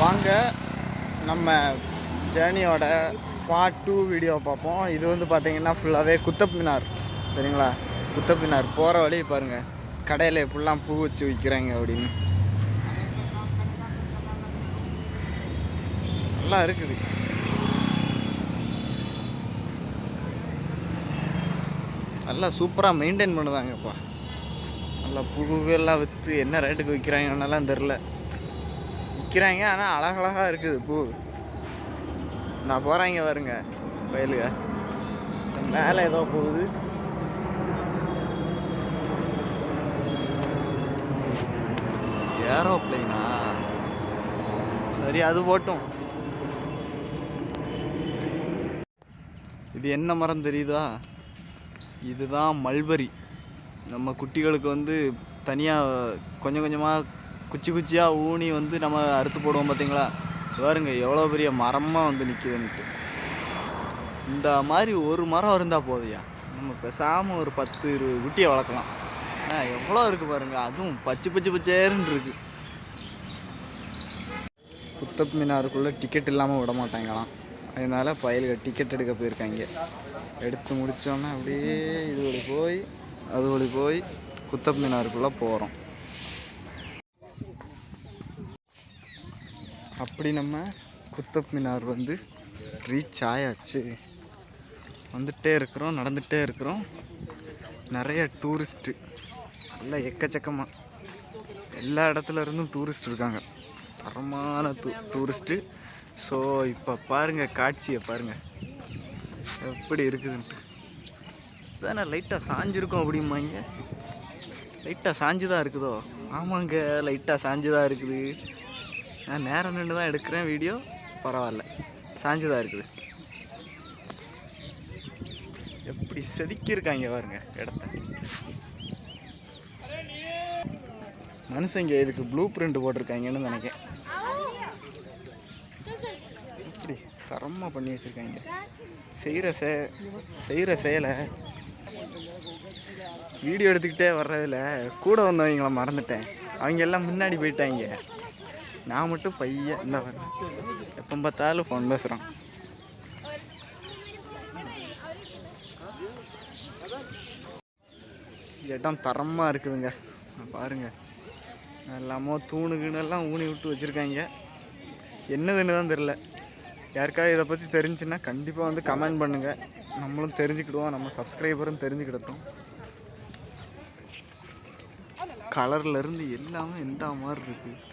வாங்க நம்ம ஜேர்னியோட part two video பார்ப்போம். இது வந்து பார்த்தீங்கன்னா ஃபுல்லாகவே குத்தப் மினார் சரிங்களா? குத்தப் மினார் போகிற வழி பாருங்கள் கடையில் எப்படிலாம் பூ வச்சு விற்கிறாங்க அப்படின்னு. நல்லா இருக்குது. நல்லா சூப்பராக மெயின்டைன் பண்ணுதாங்கப்பா. நல்லா பூவெல்லாம் விற்று என்ன ரேட்டுக்கு விற்கிறாங்கன்னெல்லாம் தெரில விற்கிறாங்க ஆனால் அழகழகாக இருக்குது பூ. நான் போகிறாங்க வருங்க வயலுக மேலே ஏதோ போகுது. ஏரோப்ளைனா? சரி அது போட்டும். இது என்ன மரம் தெரியுதா? இதுதான் மல்பரி. நம்ம குட்டிகளுக்கு வந்து தனியாக கொஞ்சம் கொஞ்சமாக குச்சி குச்சியாக ஊனி வந்து நம்ம அறுத்து போடுவோம் பார்த்தீங்களா பாருங்க எவ்வளோ பெரிய மரமாக வந்து நிற்கிதுன்ட்டு இந்த மாதிரி ஒரு மரம் இருந்தால் போதையா நம்ம பேசாமல் ஒரு பத்து இருபது குட்டியை வளர்க்கலாம். ஆ எவ்வளோ இருக்குது பாருங்கள் அதுவும் பச்சை பச்சை பச்சேருன்னு இருக்கு. குத்தப் மினாருக்குள்ளே டிக்கெட் இல்லாமல் விட மாட்டாங்களாம். அதனால பயல்கள் டிக்கெட் எடுக்க போயிருக்காங்க. எடுத்து முடித்தோன்னே அப்படியே இது வழி போய் அது வழி போய் குத்தப் மினாருக்குள்ளே போகிறோம் அப்படி நம்ம குத்தப் மினார் வந்து ரீச் ஆயாச்சு. வந்துட்டே இருக்கிறோம் நடந்துகிட்டே இருக்கிறோம். நிறைய டூரிஸ்ட்டு நல்லா எக்கச்சக்கமாக எல்லா இடத்துல இருந்தும் டூரிஸ்ட் இருக்காங்க. தரமான டூ டூரிஸ்ட்டு ஸோ இப்போ பாருங்கள் காட்சியை பாருங்கள் எப்படி இருக்குதுன்ட்டு. தானே லைட்டாக சாஞ்சிருக்கும் அப்படிம்பாங்க. லைட்டாக சாஞ்சு தான் இருக்குதோ? ஆமாங்க லைட்டாக சாஞ்சு தான் இருக்குது. நான் நேரம் நின்று தான் எடுக்கிறேன் வீடியோ. பரவாயில்ல. சாஞ்சு இருக்குது. எப்படி செதுக்கியிருக்காங்க பாருங்க இடத்த. மனுஷங்க இதுக்கு ப்ளூ பிரிண்ட் போட்டிருக்காங்கன்னு நினைக்கிறேன். இப்படி தரமாக பண்ணி வச்சுருக்காங்க. செய்கிற செ செய்கிற செயலை வீடியோ எடுத்துக்கிட்டே வர்றதில் கூட வந்தவங்கள மறந்துட்டேன். அவங்க எல்லாம் முன்னாடி போயிட்டாங்க. நான் மட்டும் பையன். இந்த எப்போ பார்த்தாலும் ஃபோன் பேசுகிறான் இடம் தரமாக இருக்குதுங்க. பாருங்க. எல்லாமோ தூணு கீணெல்லாம் ஊனி விட்டு வச்சுருக்காங்க. என்னதுன்னு தான் தெரில யாருக்காவது இதை பற்றி தெரிஞ்சுன்னா கண்டிப்பாக வந்து கமெண்ட் பண்ணுங்கள் நம்மளும் தெரிஞ்சுக்கிடுவோம். நம்ம சப்ஸ்கிரைபரும் தெரிஞ்சுக்கிடட்டும். கலர்லேருந்து எல்லாமே எந்த மாதிரி இருக்குது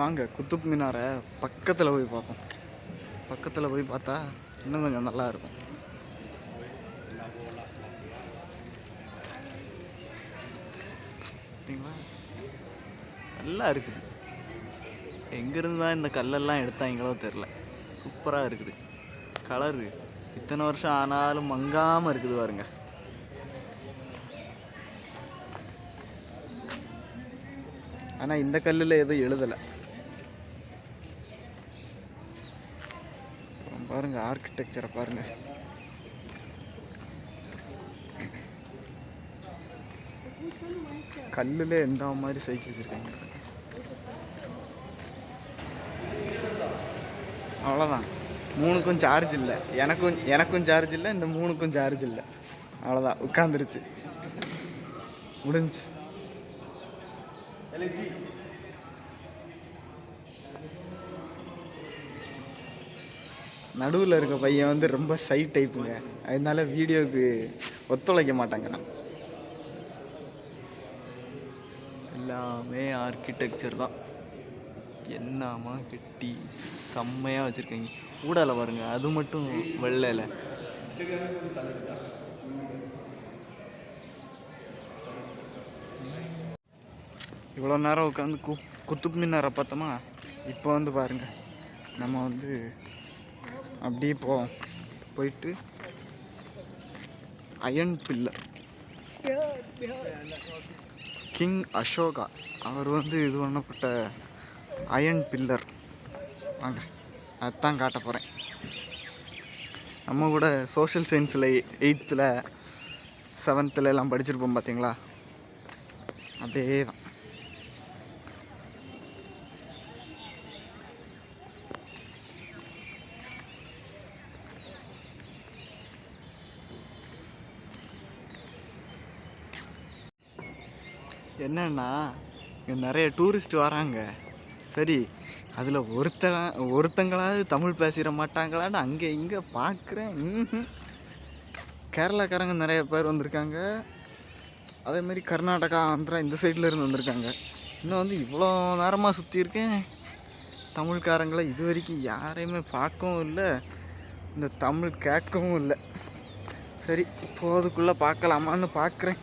வாங்க குத்துப் மினாரை பக்கத்தில் போய் பார்ப்போம். பக்கத்தில் போய் பார்த்தா இன்னும் கொஞ்சம் நல்லா இருக்கும். பார்த்தீங்களா நல்லா இருக்குது. எங்கேருந்து தான் இந்த கல்லெல்லாம் எடுத்தாங்களோ தெரில சூப்பராக இருக்குது. கலரு இத்தனை வருஷம் ஆனாலும் மங்காமல் இருக்குது பாருங்க. ஆனால் இந்த கல்லில் எதுவும் எழுதலை. பாருங்கள் பாருங்க ஆர்கிடெக்சரை பாருங்க. கல்லில் எந்த மாதிரி சைக்கி வச்சுருக்காங்க? அவ்வளோதான் மூணுக்கும் சார்ஜ் இல்லை. எனக்கும் எனக்கும் சார்ஜ் இல்லை இந்த மூணுக்கும் சார்ஜ் இல்லை. அவ்வளோதான் உட்காந்துருச்சு முடிஞ்சு. நடுவில் இருக்க பையன் வந்து ரொம்ப சை டைப்புங்க அதனால வீடியோவுக்கு ஒத்துழைக்க மாட்டாங்க எல்லாமே ஆர்கிடெக்சர் தான். என்னமா கட்டி செம்மையாக வச்சுருக்கீங்க. ஊடால பாருங்க அது மட்டும் வெள்ளையில். இவ்வளோ நேரம் உட்காந்து கு குத்துப் மின்னாரை பார்த்தோமா? இப்போ வந்து பாருங்க நம்ம வந்து அப்படியே போவோம் போயிட்டு அயன் பில்லர் கிங் அசோகா அவர் வந்து இது பண்ணப்பட்ட அயன் பில்லர் வாங்க அதான் காட்ட போகிறேன் நம்ம கூட சோஷியல் சயின்ஸில் எயித்தில் செவன்த்தில் எல்லாம் படிச்சிருப்போம் பார்த்தீங்களா அதே தான் என்னன்னா இங்கே நிறைய டூரிஸ்ட் வராங்க. சரி அதில் ஒருத்தன் ஒருத்தங்களாவது தமிழ் பேசிட மாட்டாங்களான்னு அங்கே இங்கே பார்க்குறேன் கேரளாக்காரங்க நிறைய பேர் வந்திருக்காங்க. அதேமாரி கர்நாடகா ஆந்திரா இந்த சைடில் இருந்து வந்திருக்காங்க. இன்னும் வந்து இவ்வளோ நேரமாக சுற்றியிருக்கேன் தமிழ்காரங்களை இது வரைக்கும் யாரையுமே பார்க்கவும் இல்லை. இந்த தமிழ் கேட்கவும் இல்லை. சரி இப்போதுக்குள்ளே பார்க்கலாமான்னு பார்க்குறேன்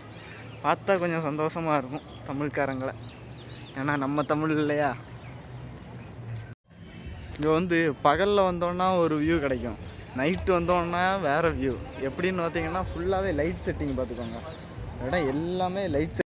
பார்த்தா கொஞ்சம் சந்தோஷமாக இருக்கும் தமிழ்காரங்களை. ஏன்னா நம்ம தமிழ் இல்லையா? இங்கே வந்து பகலில் வந்தோன்னா ஒரு வியூ கிடைக்கும். நைட்டு வந்தோன்னா வேறு வியூ எப்படின்னு பார்த்தீங்கன்னா ஃபுல்லாகவே லைட் செட்டிங் பார்த்துக்கோங்க. இடம் எல்லாமே லைட்